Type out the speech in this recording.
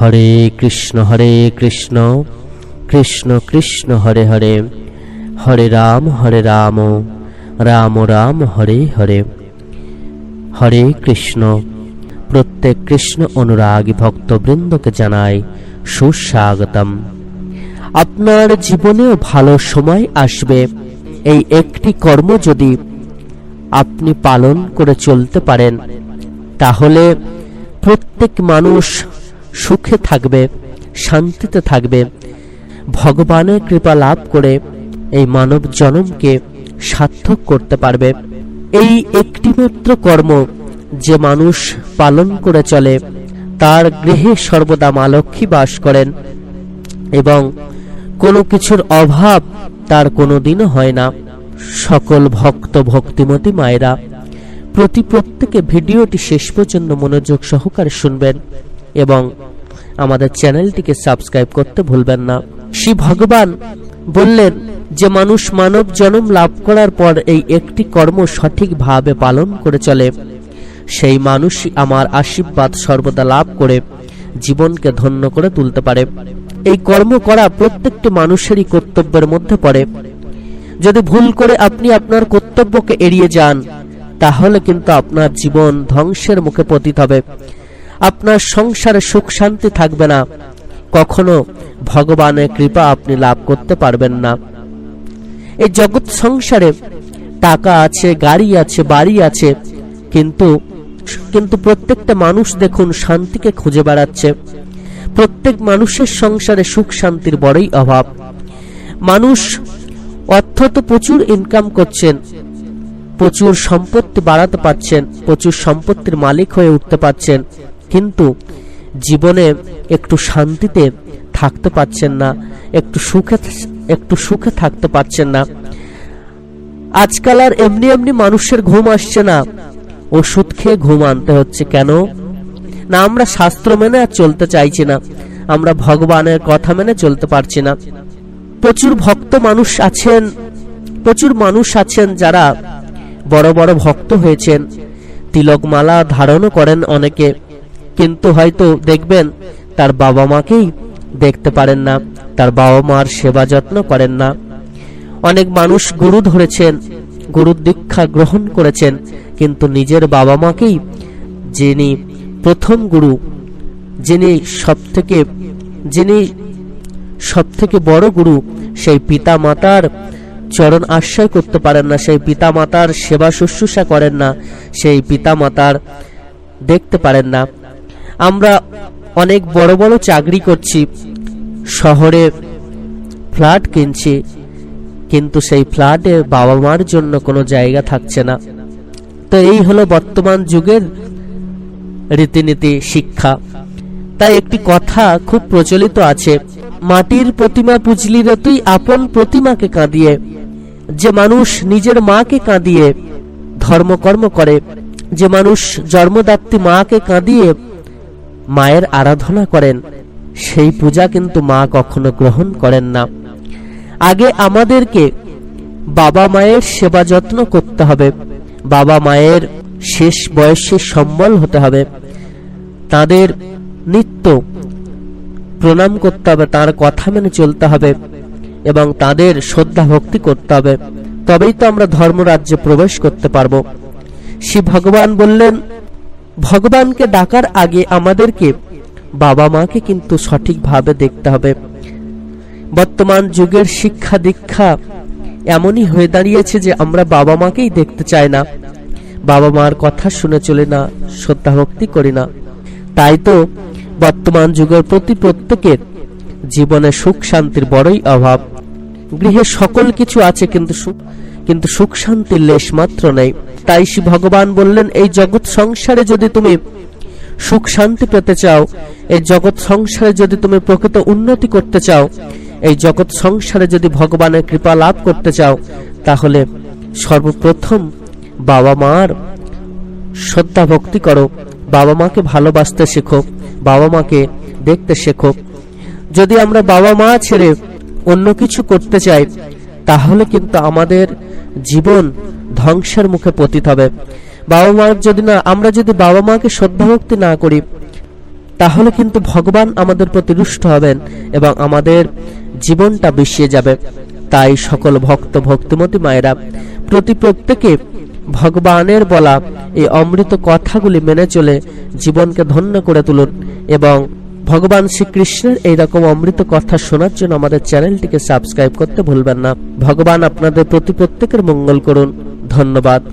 হরে কৃষ্ণ হরে কৃষ্ণ কৃষ্ণ কৃষ্ণ, হরে হরে হরে রাম হরে রাম রাম রাম, হরে হরে। হরে কৃষ্ণ, প্রত্যেক কৃষ্ণ অনুরাগী ভক্তবৃন্দকে জানাই সুস্বাগতম। আপনার জীবনেও ভালো সময় আসবে। এই একটি কর্ম যদি আপনি পালন করে চলতে পারেন, তাহলে প্রত্যেক মানুষ সুখে থাকবে, শান্তিতে থাকবে। ভগবানের কৃপা লাভ করে এই মানব জনমকে সার্থক করতে পারবে। এই একটি মাত্র কর্ম যে মানুষ পালন করে চলে, তার গৃহে সর্বদা মা লক্ষ্মী বাস করেন এবং কোনো কিছুর অভাব তার কোনো দিনও হয় না। সকল ভক্ত, ভক্তিমতী মায়েরা প্রতি প্রত্যেকে ভিডিওটি শেষ পর্যন্ত মনোযোগ সহকারে শুনবেন। এবং আমাদের চ্যানেলটিকে সাবস্ক্রাইব করতে ভুলবেন না। শ্রী ভগবান বললেন যে, মানুষ মানব জন্ম লাভ করার পর এই একটি কর্ম সঠিকভাবে পালন করে চলে। সেই মানুষই আমার আশীর্বাদ সর্বদা লাভ করে, জীবনকে ধন্য করে তুলতে পারে। এই কর্ম করা প্রত্যেকটি মানুষেরই কর্তব্যের মধ্যে পড়ে। যদি ভুল করে আপনি আপনার কর্তব্যকে এড়িয়ে যান, তাহলে কিন্তু আপনার জীবন ধ্বংসের মুখে পতিত হবে। আপনার সংসারে সুখ শান্তি থাকবে না। কখনো ভগবানের কৃপা আপনি লাভ করতে পারবেন না। এই জগৎ সংসারে টাকা আছে, গাড়ি আছে, বাড়ি আছে, কিন্তু কিন্তু প্রত্যেকটা মানুষ দেখুন শান্তিকে খুঁজে বেড়াচ্ছে। প্রত্যেক মানুষের সংসারে সুখ শান্তির বড়ই অভাব। মানুষ অর্থ তো প্রচুর ইনকাম করছেন, প্রচুর সম্পত্তি বাড়াতে পারছেন, প্রচুর সম্পত্তির মালিক হয়ে উঠতে পারছেন। কিন্তু জীবনে একটু শান্তিতে থাকতে পারছেন না, একটু সুখে একটু সুখে থাকতে পারছেন না। আজকাল আর এমনি এমনি মানুষের ঘুম আসছে না। ওষুধ খেয়ে ঘুম আনতে হচ্ছে কেন? না, আমরা শাস্ত্র মেনে আর চলতে চাইছি না। আমরা ভগবানের কথা মেনে চলতে পারছি না। প্রচুর ভক্ত মানুষ আছেন, প্রচুর মানুষ আছেন যারা বড় বড় ভক্ত হয়েছেন। তিলকমালা ধারণও করেন অনেকে। কিন্তু হয়তো দেখবেন, তার বাবা মাকেই দেখতে পারেন না, তার বাবা মার সেবা যত্ন করেন না। অনেক মানুষ গুরু ধরেছেন গুরুর দীক্ষা গ্রহণ করেছেন, কিন্তু নিজের বাবা মাকেই যিনি প্রথম গুরু, যিনি সব থেকে যিনি সব থেকে বড় গুরু, সেই পিতা মাতার চরণ আশ্রয় করতে পারেন না, সেই পিতা মাতার সেবা শুশ্রূষা করেন না, সেই পিতা মাতার দেখতে পারেন না। আমরা অনেক বড় বড় চাকরি করছি, শহরে ফ্ল্যাট কিনছি, কিন্তু সেই ফ্ল্যাটে বাবা মার জন্য কোনো জায়গা থাকছে না। তো এই হলো বর্তমান যুগের রীতিনীতি শিক্ষা। তাই একটি কথা খুব প্রচলিত আছে, মাটির প্রতিমা পুজলি রে তুই আপন প্রতিমাকে কাঁদিয়ে, যে মানুষ নিজের মাকে কাঁদিয়ে ধর্মকর্ম করে, যে মানুষ জন্মদাত্রী মাকে কাঁদিয়ে মায়ের আরাধনা করেন। সেই পূজা কিন্তু মা কখনো গ্রহণ করেন না। আগে আমাদেরকে বাবা মায়ের সেবা যত্ন করতে হবে। বাবা মায়ের শেষ বয়সে সম্বল হতে হবে। তাদের নিত্য প্রণাম করতে হবে, তার কথা মেনে চলতে হবে এবং তাদের শ্রদ্ধা ভক্তি করতে হবে। তবেই তো আমরা ধর্মরাজ্যে প্রবেশ করতে পারব। শিব ভগবান বললেন ভগবানকে ডাকার আগে আমাদেরকে বাবা মাকে কিন্তু সঠিকভাবে দেখতে হবে। বর্তমান যুগের শিক্ষা দীক্ষা এমনই হয়ে দাঁড়িয়েছে যে আমরা বাবা মাকেই দেখতে চাই না। বাবা মার কথা শুনে চলে না, শ্রদ্ধা ভক্তি করি না। তাই তো বর্তমান যুগের প্রতি প্রত্যেকের জীবনে সুখ শান্তির বড়ই অভাব। গৃহে সকল কিছু আছে কিন্তু সুখ কিন্তু সুখ শান্তির লেশ মাত্র নেই। তাই শ্রী ভগবান বললেন, এই জগৎ সংসারে যদি তুমি সুখ শান্তি পেতে চাও, এই জগৎ সংসারে যদি তুমি প্রকৃত উন্নতি করতে চাও, এই জগৎ সংসারে যদি ভগবানের কৃপা লাভ করতে চাও, তাহলে সর্বপ্রথম বাবা মার শ্রদ্ধা ভক্তি করো। বাবা মাকে ভালোবাসতে শেখো, বাবা মাকে দেখতে শেখো। যদি আমরা বাবা মা ছেড়ে অন্য কিছু করতে চাই তাহলে কিন্তু আমাদের জীবন ধ্বংসের মুখে পতিত হবে। বাবা মার যদি না, আমরা যদি বাবা মাকে শ্রদ্ধা ভক্তি না করি, তাহলে কিন্তু ভগবান আমাদের প্রতি রুষ্ট হবেন এবং আমাদের জীবনটা বিষিয়ে যাবে। তাই সকল ভক্ত, ভক্তিমতী মায়েরা, প্রতি প্রত্যেকে ভগবানের বলা এই অমৃত কথাগুলি মেনে চলে জীবনকে ধন্য করে তুলুন এবং ভগবান শ্রীকৃষ্ণের এইরকম অমৃত কথা শোনার জন্য আমাদের চ্যানেলটিকে সাবস্ক্রাইব করতে ভুলবেন না। ভগবান আপনাদের প্রতি প্রত্যেকের মঙ্গল করুন। ধন্যবাদ।